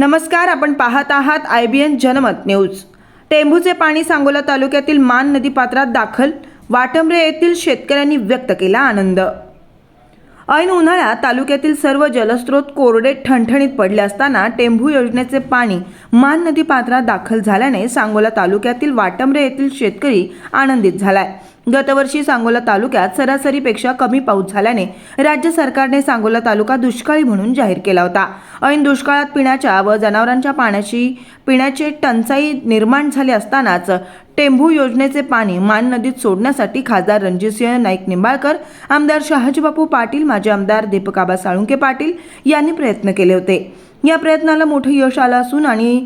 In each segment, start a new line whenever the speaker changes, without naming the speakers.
नमस्कार आपण पाहत आहात I B N Janmat news. टेंभूचे पाणी सांगोला तालुक्यातील मान नदीपात्रात दाखल वाटंबरे येथील शेतकऱ्यांनी व्यक्त केला आनंद. ऐन उन्हाळ्यात तालुक्यातील सर्व जलस्रोत कोरडे ठणठणीत पडले असताना टेंभू योजनेचे पाणी मान नदी पात्रात दाखल झाल्याने सांगोला तालुक्यातील वाटंबरे येथील शेतकरी आनंदित झालाय. गतवर्षी सांगोला तालुक्यात सरासरीपेक्षा कमी पाऊस झाल्याने राज्य सरकारने सांगोला तालुका दुष्काळी म्हणून जाहीर केला होता. ऐन दुष्काळात पिण्याच्या व जनावरांच्या पाण्याची पिण्याची टंचाई निर्माण झाली असतानाच टेंभू योजनेचे पाणी मान नदीत सोडण्यासाठी खासदार रणजितसिंह नाईक निंबाळकर आमदार शहाजीबापू पाटील माजी आमदार दीपकाबा साळुंके पाटील यांनी प्रयत्न केले होते. या प्रयत्नाला मोठं यश आलं असून आणि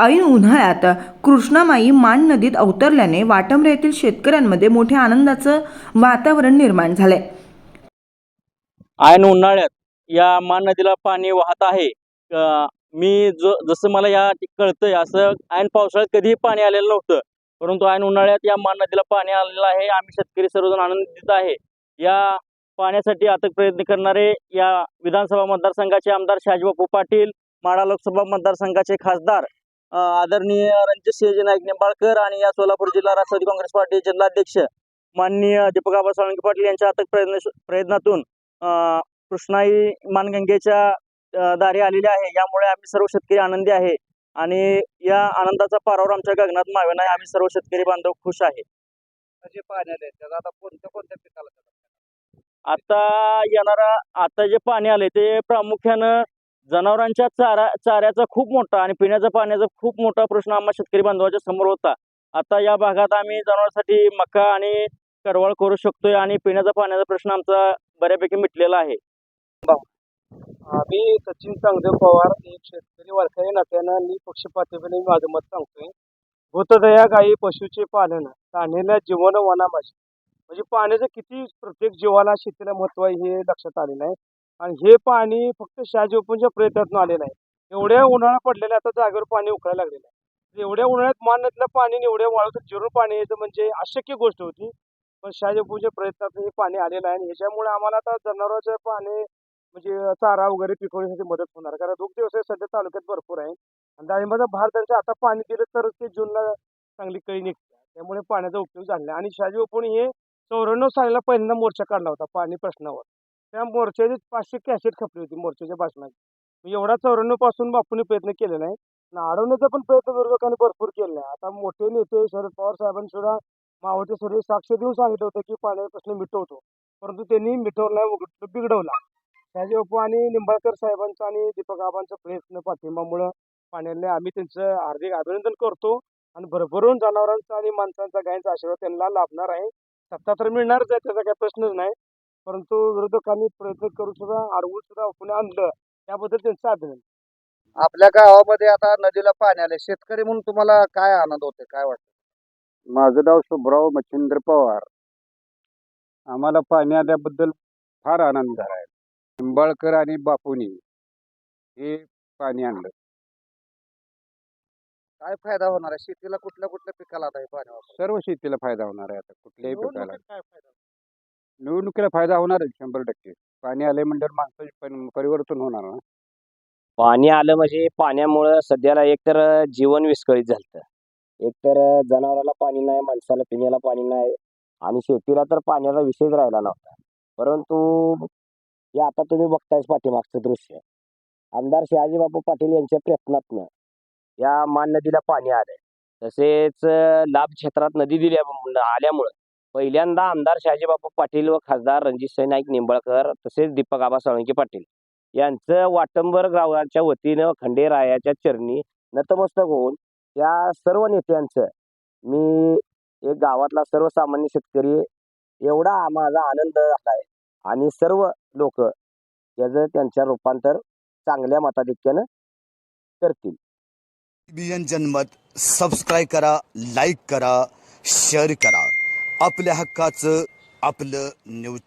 ऐन उन्हाळ्यात कृष्णामाई मान नदीत अवतरल्याने वाटमरे येथील शेतकऱ्यांमध्ये मोठ्या आनंदाचं वातावरण निर्माण झालंय.
ऐन उन्हाळ्यात या मान नदीला पाणी वाहत आहे. मी जो जसं मला या कळतंय असं ऐन पावसाळ्यात कधीही पाणी आलेलं नव्हतं. परंतु ऐन उन्हाळ्यात या मान नदीला पाणी आलेलं आहे. आम्ही शेतकरी सर्वजण आनंदित आहे. या पाण्यासाठी अथक प्रयत्न करणारे या विधानसभा मतदारसंघाचे आमदार शहाजीबापू पाटील माडा लोकसभा मतदारसंघाचे खासदार आदरणीय रणजित नाईक निंबाळकर आणि या सोलापूर जिल्हा राष्ट्रवादी काँग्रेस पार्टी जिल्हाध्यक्ष माननीय दीपक आबा साळुंके पाटील यांच्या अथक प्रयत्न प्रयत्नातून कृष्णाई मानगंगेच्या दारी आलेली आहे. यामुळे आम्ही सर्व शेतकरी आनंदी आहे आणि या आनंदाचा पारावर आमच्या गगनात मावे नाही आम्ही सर्व शेतकरी बांधव खुश आहे.
जे पाणी आले आता कोणत्या कोणत्या पिकाला
आता येणारा आता जे पाणी आले ते प्रामुख्यानं जनावरांच्या चारा चाऱ्याचा खूप मोठा आणि पिण्याच्या पाण्याचा खूप मोठा प्रश्न आम्हा शेतकरी बांधवाच्या समोर होता. आता या भागात आम्ही जनावरांसाठी मका आणि करवळ करू शकतोय आणि पिण्याचा पाण्याचा प्रश्न आमचा बऱ्यापैकी मिटलेला आहे.
आम्ही सचिन चांगदेव पवार एक शेतकरी वारकरी नात्यानं मी पक्षपातीपणे माझं मत सांगतोय. भूतदया गायी पशुचे पालन ताणेल्या जीवन वना म्हणजे पाण्याचं किती प्रत्येक जीवाला शेतीला महत्त्व आहे हे लक्षात आलेलं आहे. आणि हे पाणी फक्त शहाजीपूंच्या प्रयत्नातून आलेलं आहे. एवढ्या उन्हाळा पडलेला आता जागेवर पाणी उकळायला लागलेलं आहे. म्हणजे एवढ्या उन्हाळ्यात मान नदीला पाणी एवढ्या वाळत जिरून पाणी यायचं म्हणजे अशक्य गोष्ट होती. पण शहाजीपूंच्या प्रयत्नातून हे पाणी आलेलं आहे आणि ह्याच्यामुळे आम्हाला आता जनावरांचं पाणी म्हणजे चारा वगैरे पिकवण्यासाठी मदत होणार. कारण दुग्ध व्यवसाय सध्या तालुक्यात भरपूर आहे. आणि डाळिंबाचा भार त्यांचं आता पाणी दिलं तर ते जूनला चांगली कळी निघते. त्यामुळे पाण्याचा उपयोग झाला आणि शहाजी बापून हे चौऱ्याण्णव सालीला पहिल्यांदा मोर्चा काढला होता पाणी प्रश्नावर. त्या मोर्चाची पाचशे कॅसेट खपली होती मोर्चाच्या भाषणाची एवढा चौऱ्याण्णवपासून बापूने प्रयत्न केले नाही. अडवण्याचा पण प्रयत्न विरोधकांनी भरपूर केला आहे आता मोठे नेते शरद पवार साहेबांनी सुद्धा मावळते सगळे साक्ष देऊन सांगितलं होतं की पाण्याचा प्रश्न मिटवतो. परंतु त्यांनी मिटवला बिघडवला. शाजी बापू आणि निंबाळकर साहेबांचा आणि दीपक आबांचा प्रयत्न पाठिंबामुळं पाण्याने आम्ही त्यांचं हार्दिक अभिनंदन करतो आणि भरभरून जनावरांचा आणि माणसांचा गायींचा आशीर्वाद त्यांना लाभणार आहे. सत्ता तर मिळणारच आहे त्याचा काही प्रश्नच नाही. परंतु विरोधकांनी प्रयत्न करून सुद्धा अडवून सुद्धा पुणे आणलं. त्याबद्दल त्यांचं अभिनंदन.
आपल्या गावामध्ये आता नदीला पाणी आले शेतकरी म्हणून तुम्हाला काय आनंद होते काय वाटतं
माझं नाव शुभराव मच्छिंद्र पवार. आम्हाला पाणी आल्याबद्दल फार आनंद झाला आहे. निंबाळकर आणि बापूनी हे पाणी आणलं.
काय फायदा होणार आहे? शेतीला कुठल्या कुठल्या पिकाला आता हे पाणी?
सर्व शेतीला फायदा होणार आहे आता. कुठल्याही पिकाला.
काय फायदा?
निवडणुकीला फायदा होणार आहे शंभर टक्के. पाणी आले म्हणजे माणसाचे पण परिवर्तन होणार ना.
पाणी आलं म्हणजे पाण्यामुळं सध्याला एकतर जीवन विस्कळीत झालं एकतर जनावराला पाणी नाही माणसाला पिण्याला पाणी नाही आणि शेतीला तर पाण्याचा विषयच राहिला नव्हता. परंतु हे आता तुम्ही बघतायच पाठीमागचं दृश्य. आमदार शहाजीबापू पाटील यांच्या प्रयत्नातनं या मान नदीला पाणी आलंय. तसेच लाभ क्षेत्रात नदी दिल्या आल्यामुळं पहिल्यांदा आमदार शहाजीबापू पाटील व खासदार रणजितसिंह नाईक निंबाळकर तसेच दीपक आबा साळुंके पाटील यांचं वाटंबर गावाच्या वतीनं खंडेरायाच्या चरणी नतमस्तक होऊन त्या सर्व नेत्यांचं मी एक गावातला सर्वसामान्य शेतकरी एवढा माझा आनंद झाला आहे आणि सर्व लोक याचं त्यांच्या रूपांतर चांगल्या मताधिक्यानं करतील.
जनमत सबस्क्राईब करा लाईक करा शेअर करा. आपल्या हक्काचं आपलं न्यूज